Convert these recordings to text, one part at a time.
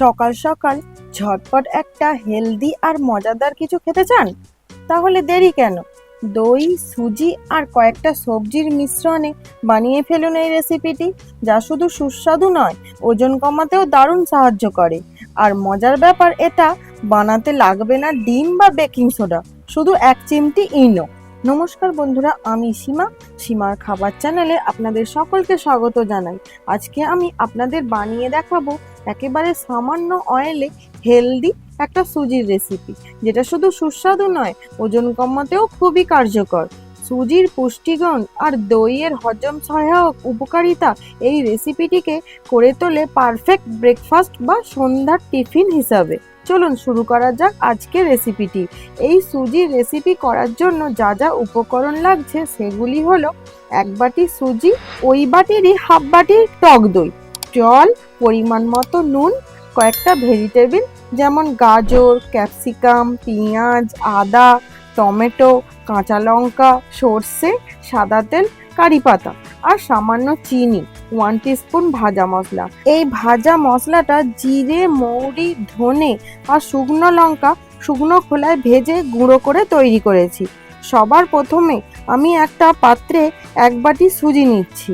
সকাল সকাল ঝটপট একটা হেলদি আর মজাদার কিছু খেতে চান? তাহলে দেরি কেন? দই, সুজি আর কয়েকটা সবজির মিশ্রণে বানিয়ে ফেলুন এই রেসিপিটি যা শুধু সুস্বাদু নয়, ওজন কমাতেও দারুণ সাহায্য করে। আর মজার ব্যাপার এটা, বানাতে লাগবে না ডিম বা বেকিং সোডা, শুধু এক চিমটি ইনো। নমস্কার বন্ধুরা, আমি সীমা। সীমার খাবার চ্যানেলে আপনাদের সকলকে স্বাগত জানাই। আজকে আমি আপনাদের বানিয়ে দেখাবো একেবারে সামান্য অয়েলে হেলদি একটা সুজির রেসিপি যেটা শুধু সুস্বাদু নয়, ওজন কমাতেও খুবই কার্যকর। সুজির পুষ্টিগুণ আর দইয়ের হজম সহায়ক উপকারিতা এই রেসিপিটিকে করে তোলে পারফেক্ট ব্রেকফাস্ট বা সন্ধ্যার টিফিন হিসাবে। চলুন শুরু করা যাক আজকের রেসিপিটি এই সুজির রেসিপি করার জন্য যা যা উপকরণ লাগছে সেগুলি হলো এক বাটি সুজি, ওই বাটিরই হাফ বাটি টক দই। জল, পরিমাণ মতো নুন, কয়েকটা ভেজিটেবিল যেমন গাজর, ক্যাপসিকাম, পেঁয়াজ, আদা, টমেটো, কাঁচা লঙ্কা, সর্ষে, সাদা তেল, কারি পাতা আর সামান্য চিনি ওয়ান টিস্পুন ভাজা মশলা। এই ভাজা মশলাটা জিরে, মৌরি, ধনে আর শুকনো লঙ্কা শুকনো খোলায় ভেজে গুঁড়ো করে তৈরি করেছি। সবার প্রথমে আমি একটা পাত্রে এক বাটি সুজি নিচ্ছি।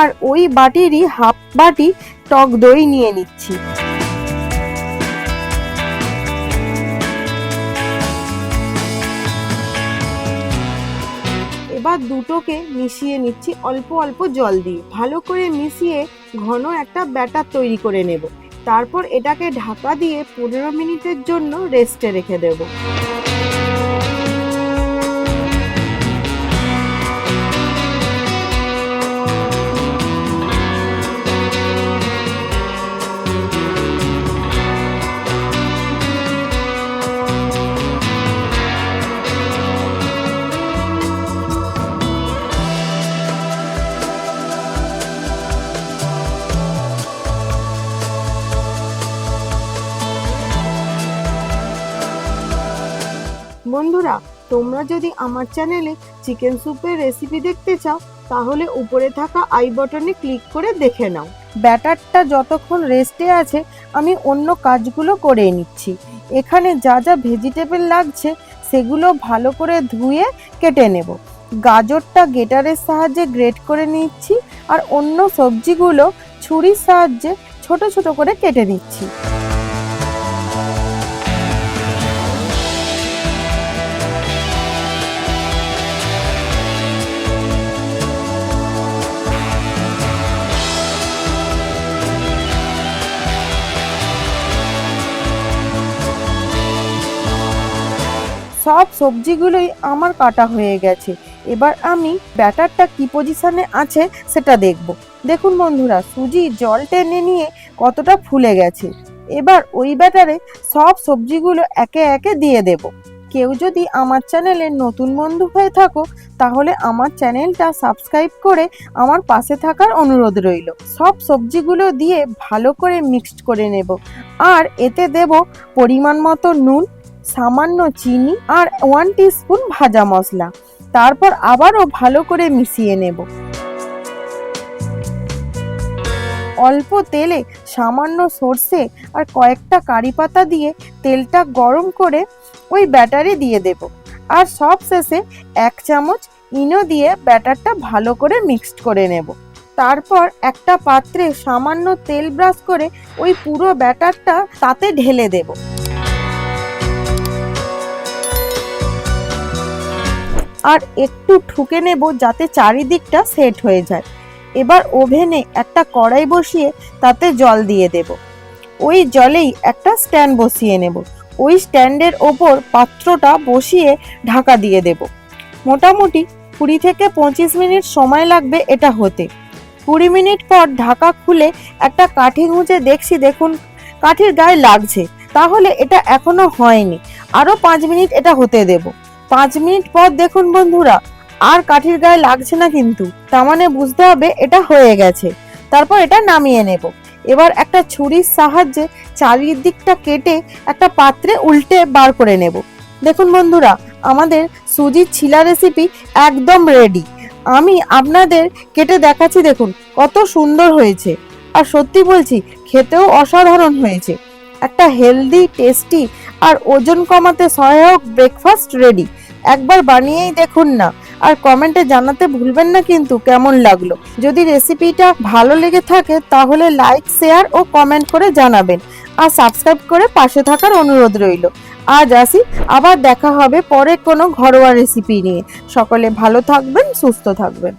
আর ওই বাটিরই হাফ বাটি টক দই নিয়ে নিচ্ছি। এবার দুটোকে মিশিয়ে নিচ্ছি অল্প অল্প জল দিয়ে। ভালো করে মিশিয়ে ঘন একটা ব্যাটার তৈরি করে নেব। তারপর এটাকে ঢাকা দিয়ে পনেরো মিনিটের জন্য রেস্টে রেখে দেব। বন্ধুরা, তোমরা যদি আমার চ্যানেলে চিকেন স্যুপের রেসিপি দেখতে চাও, তাহলে উপরে থাকা আই বটনে ক্লিক করে দেখে নাও। ব্যাটারটা যতক্ষণ রেস্টে আছে, আমি অন্য কাজগুলো করে নিচ্ছি। এখানে যা যা ভেজিটেবল লাগছে, সেগুলো ভালো করে ধুয়ে কেটে নেব। গাজরটা গেটারের সাহায্যে গ্রেট করে নিচ্ছি, আর অন্য সবজিগুলো ছুরির সাহায্যে ছোট ছোট করে কেটে নিচ্ছি। সব সবজিগুলোই আমার কাটা হয়ে গেছে। এবার আমি ব্যাটারটা কি পজিশনে আছে সেটা দেখব। দেখুন বন্ধুরা, সুজি জল টেনে নিয়ে কতটা ফুলে গেছে। এবার ওই ব্যাটারে সব সবজিগুলো একে একে দিয়ে দেব। কেউ যদি আমার চ্যানেলে নতুন বন্ধু হয়ে থাকো, তাহলে আমার চ্যানেলটা সাবস্ক্রাইব করে আমার পাশে থাকার অনুরোধ রইল। সব সবজিগুলো দিয়ে ভালো করে মিক্সড করে নেব। আর এতে দেব পরিমাণ মতো নুন সামান্য চিনি আর ওয়ান টিস্পুন ভাজা মশলা। তারপর আবারও ভালো করে মিশিয়ে নেব। অল্প তেলে সামান্য সর্ষে আর কয়েকটা কারি পাতা দিয়ে তেলটা গরম করে ওই ব্যাটারে দিয়ে দেব। আর সব শেষে এক চামচ ইনো দিয়ে ব্যাটারটা ভালো করে মিক্সড করে নেব। তারপর একটা পাত্রে সামান্য তেল ব্রাশ করে ওই পুরো ব্যাটারটা তাতে ঢেলে দেবো। আর একটু ঠুকে নেব যাতে চারিদিকটা সেট হয়ে যায়। এবার ওভেনে একটা কড়াই বসিয়ে তাতে জল দিয়ে দেব। ওই জলেই একটা স্ট্যান্ড বসিয়ে নেব। ওই স্ট্যান্ডের ওপর পাত্রটা বসিয়ে ঢাকা দিয়ে দেব। মোটামুটি কুড়ি থেকে পঁচিশ মিনিট সময় লাগবে এটা হতে। কুড়ি মিনিট পর ঢাকা খুলে একটা কাঠি গুঁজে দেখছি, দেখুন, কাঠির গায়ে লাগছে। তাহলে এটা এখনও হয়নি। আরও পাঁচ মিনিট এটা হতে দেবো। পাঁচ মিনিট পর দেখুন বন্ধুরা, আর কাঠির গায়ে লাগছে না কিন্তু। তার মানে বুঝতে হবে এটা হয়ে গেছে। তারপর এটা নামিয়ে নেব। এবার একটা ছুরির সাহায্যে চারিদিকটা কেটে একটা পাত্রে উল্টে বার করে নেব। দেখুন বন্ধুরা, আমাদের সুজির ছিলা রেসিপি একদম রেডি আমি আপনাদের কেটে দেখাচ্ছি, দেখুন, কত সুন্দর হয়েছে। আর সত্যি বলছি, খেতেও অসাধারণ হয়েছে। একটা হেলদি টেস্টি আর ওজন কমাতে সহায়ক ব্রেকফাস্ট রেডি একবার বানিয়েই দেখুন না। আর কমেন্টে জানাতে ভুলবেন না কিন্তু কেমন লাগল। যদি রেসিপিটা ভালো লেগে থাকে তাহলে লাইক, শেয়ার ও কমেন্ট করে জানাবেন। আর সাবস্ক্রাইব করে পাশে থাকার অনুরোধ রইল। আজ আসি, আবার দেখা হবে পরে কোনো ঘরোয়া রেসিপি নিয়ে। সকলে ভালো থাকবেন, সুস্থ থাকবেন।